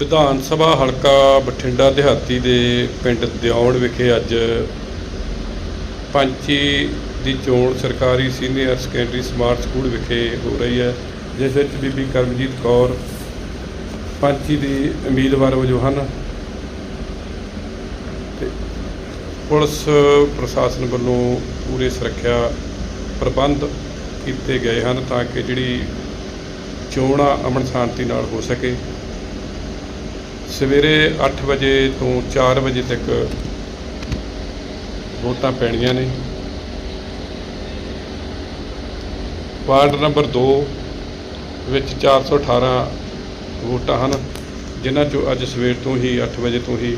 ਵਿਧਾਨ ਸਭਾ ਹਲਕਾ ਬਠਿੰਡਾ ਦਿਹਾਤੀ ਦੇ ਪਿੰਡ ਦਿਉਣ ਵਿਖੇ ਅੱਜ ਪੰਚੀ ਦੀ ਚੋਣ ਸਰਕਾਰੀ ਸੀਨੀਅਰ ਸੈਕੰਡਰੀ ਸਮਾਰਟ ਸਕੂਲ ਵਿਖੇ ਹੋ ਰਹੀ ਹੈ, ਜਿਸ ਵਿੱਚ ਬੀਬੀ ਕਰਮਜੀਤ ਕੌਰ ਪੰਚੀ ਦੀ ਉਮੀਦਵਾਰ ਵਜੋਂ ਹਨ। ਤੇ ਪੁਲਿਸ ਪ੍ਰਸ਼ਾਸਨ ਵੱਲੋਂ ਪੂਰੇ ਸੁਰੱਖਿਆ ਪ੍ਰਬੰਧ ਕੀਤੇ ਗਏ ਹਨ ਤਾਂ ਕਿ ਜਿਹੜੀ ਚੋਣ ਆ ਅਮਨ ਸ਼ਾਂਤੀ ਨਾਲ ਹੋ ਸਕੇ। ਸਵੇਰੇ 8 ਵਜੇ ਤੋਂ 4 ਵਜੇ ਤੱਕ ਵੋਟਾਂ ਪੈਣੀਆਂ ਨੇ। ਵਾਰਡ ਨੰਬਰ 2 ਵਿੱਚ 418 ਵੋਟਾਂ ਹਨ, ਜਿਨ੍ਹਾਂ ਚੋਂ ਅੱਜ ਸਵੇਰ ਤੋਂ ਹੀ 8 ਵਜੇ ਤੋਂ ਹੀ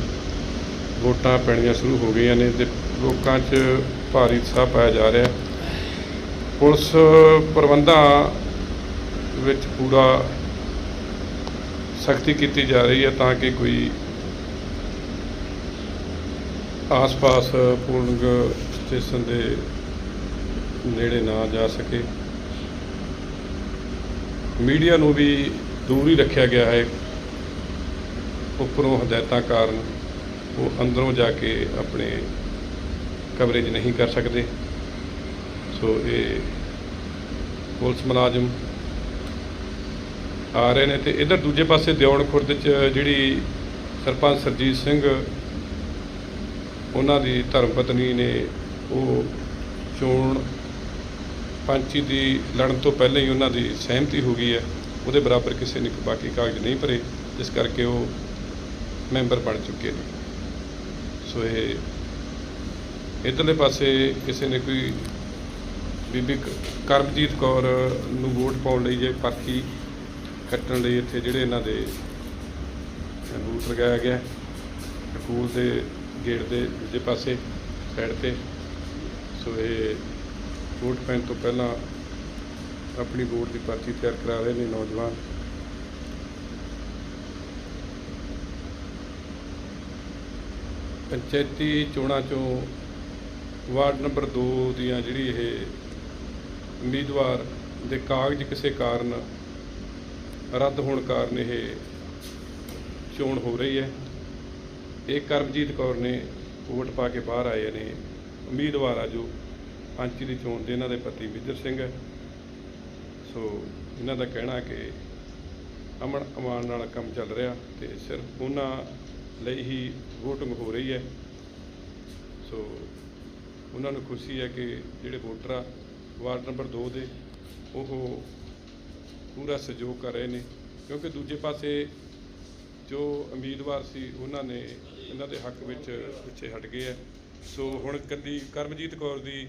ਵੋਟਾਂ ਪੈਣੀਆਂ ਸ਼ੁਰੂ ਹੋ ਗਈਆਂ ਨੇ ਤੇ ਲੋਕਾਂ 'ਚ ਭਾਰੀ ਉਤਸ਼ਾਹ ਪਾਇਆ ਜਾ ਰਿਹਾ। ਪੁਲਿਸ ਪ੍ਰਬੰਧਾਂ ਵਿੱਚ ਪੂਰਾ ਸਖਤੀ ਕੀਤੀ ਜਾ ਰਹੀ ਹੈ ਤਾਂ ਕਿ ਕੋਈ ਆਸ-ਪਾਸ ਪੂਰਨਗ ਸਟੇਸ਼ਨ ਦੇ ਨੇੜੇ ਨਾ ਜਾ ਸਕੇ। ਮੀਡੀਆ ਨੂੰ ਵੀ ਦੂਰ ਹੀ ਰੱਖਿਆ ਗਿਆ ਹੈ। ਉੱਪਰੋਂ ਹਦਾਇਤਾਂ ਕਾਰਨ ਉਹ ਅੰਦਰੋਂ ਜਾ ਕੇ ਆਪਣੇ ਕਵਰੇਜ ਨਹੀਂ ਕਰ ਸਕਦੇ। ਸੋ ਇਹ ਪੁਲਿਸ ਮੁਲਾਜ਼ਮ ਆ ਰਹੇ ਨੇ ਤੇ ਇਧਰ ਦੂਜੇ ਪਾਸੇ ਦਿਉਣ ਖੁਰਦ ਚ ਜਿਹੜੀ ਸਰਪੰਚ ਸਰਜੀਤ ਸਿੰਘ, ਉਹਨਾਂ ਦੀ ਧਰਮ ਪਤਨੀ ਨੇ ਉਹ ਚੋਣ ਪੰਚੀ ਦੀ ਲੜਨ ਤੋਂ ਪਹਿਲਾਂ ਹੀ ਉਹਨਾਂ ਦੀ ਸਹਿਮਤੀ ਹੋ ਗਈ ਹੈ। ਉਹਦੇ ਬਰਾਬਰ ਕਿਸੇ ਨੇ ਬਾਕੀ ਕਾਗਜ਼ ਨਹੀਂ ਭਰੇ, ਜਿਸ ਕਰਕੇ ਉਹ ਮੈਂਬਰ ਬਣ ਚੁੱਕੇ ਨੇ। ਸੋ ਇਹ ਇਧਰਲੇ ਪਾਸੇ ਕਿਸੇ ਨੇ ਕੋਈ ਬੀਬੀ ਕਰਮਜੀਤ ਕੌਰ ਨੂੰ ਵੋਟ ਪਾਉਣ ਲਈ ਜੇ ਪਰਚੀ ਕੱਟਣ ਲਈ ਇੱਥੇ ਜਿਹੜੇ ਇਹਨਾਂ ਦੇ ਬੂਥ ਲਗਾਇਆ ਗਿਆ ਹੈ। ਸਕੂਲ ਦੇ ਗੇਟ ਦੇ ਦੂਜੇ ਪਾਸੇ ਸਾਈਡ ਤੇ ਸੋ ਇਹ ਵੋਟ ਪੈਣ ਤੋਂ ਪਹਿਲਾਂ ਆਪਣੀ ਵੋਟ ਦੀ ਪਰਚੀ ਤਿਆਰ ਕਰਾ ਰਹੇ ਨੇ ਨੌਜਵਾਨ ਪੰਚਾਇਤੀ ਚੋਣਾਂ ਚੋਂ ਵਾਰਡ ਨੰਬਰ 2 ਦੀਆਂ ਜਿਹੜੀ ਇਹ ਉਮੀਦਵਾਰ ਦੇ ਕਾਗਜ਼ ਕਿਸੇ ਕਾਰਨ ਰੱਦ ਹੋਣ ਕਾਰਨ ਇਹ ਚੋਣ ਹੋ ਰਹੀ ਹੈ। ਇਹ ਕਰਮਜੀਤ ਕੌਰ ਨੇ ਵੋਟ ਪਾ ਕੇ ਬਾਹਰ ਆਏ ਨੇ। ਉਮੀਦਵਾਰ ਆ ਜੋ ਪੰਚੀ ਦੀ ਚੋਣ ਦੇ ਇਹਨਾਂ ਦੇ ਪਤੀ ਵਿਜਰ ਸਿੰਘ ਹੈ। ਸੋ ਇਹਨਾਂ ਦਾ ਕਹਿਣਾ ਕਿ ਅਮਨ ਅਮਾਨ ਨਾਲ ਕੰਮ ਚੱਲ ਰਿਹਾ ਤੇ ਸਿਰਫ ਉਹਨਾਂ ਲਈ ਹੀ ਵੋਟਿੰਗ ਹੋ ਰਹੀ ਹੈ। ਸੋ ਉਹਨਾਂ ਨੂੰ ਖੁਸ਼ੀ ਹੈ ਕਿ ਜਿਹੜੇ ਵੋਟਰ ਆ, ਵਾਰਡ ਨੰਬਰ 2 ਦੇ, ਉਹ ਪੂਰਾ ਸਹਿਯੋਗ ਕਰ ਰਹੇ ਨੇ, ਕਿਉਂਕਿ ਦੂਜੇ ਪਾਸੇ ਜੋ ਉਮੀਦਵਾਰ ਸੀ, ਉਹਨਾਂ ਨੇ ਇਹਨਾਂ ਦੇ ਹੱਕ ਵਿੱਚ ਪਿੱਛੇ ਹਟ ਗਏ ਹੈ ਸੋ ਹੁਣ ਕੱਲੀ ਕਰਮਜੀਤ ਕੌਰ ਦੀ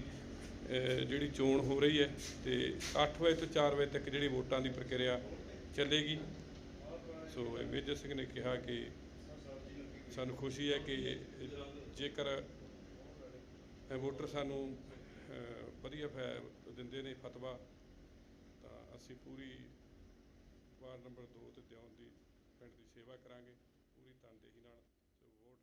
ਜਿਹੜੀ ਚੋਣ ਹੋ ਰਹੀ ਹੈ ਤੇ 8 ਵਜੇ ਤੋਂ 4 ਵਜੇ ਤੱਕ ਜਿਹੜੀ ਵੋਟਾਂ ਦੀ ਪ੍ਰਕਿਰਿਆ ਚੱਲੇਗੀ। ਸੋ ਇਹ ਮੇਜਰ ਸਿੰਘ ਨੇ ਕਿਹਾ ਕਿ ਸਾਨੂੰ ਖੁਸ਼ੀ ਹੈ ਕਿ ਜੇਕਰ ਵੋਟਰ ਸਾਨੂੰ ਵਧੀਆ ਫੈ, ਦਿੰਦੇ ਨੇ ਫਤਵਾ ਅਸੀਂ ਪੂਰੀ ਵਾਰ ਨੰਬਰ 2 ਤੇ ਦਿਉਣ ਦੀ ਪਿੰਡ ਦੀ ਸੇਵਾ ਕਰਾਂਗੇ, ਪੂਰੀ ਤਨਦੇਹੀ ਨਾਲ ਜੋ ਵੋਟ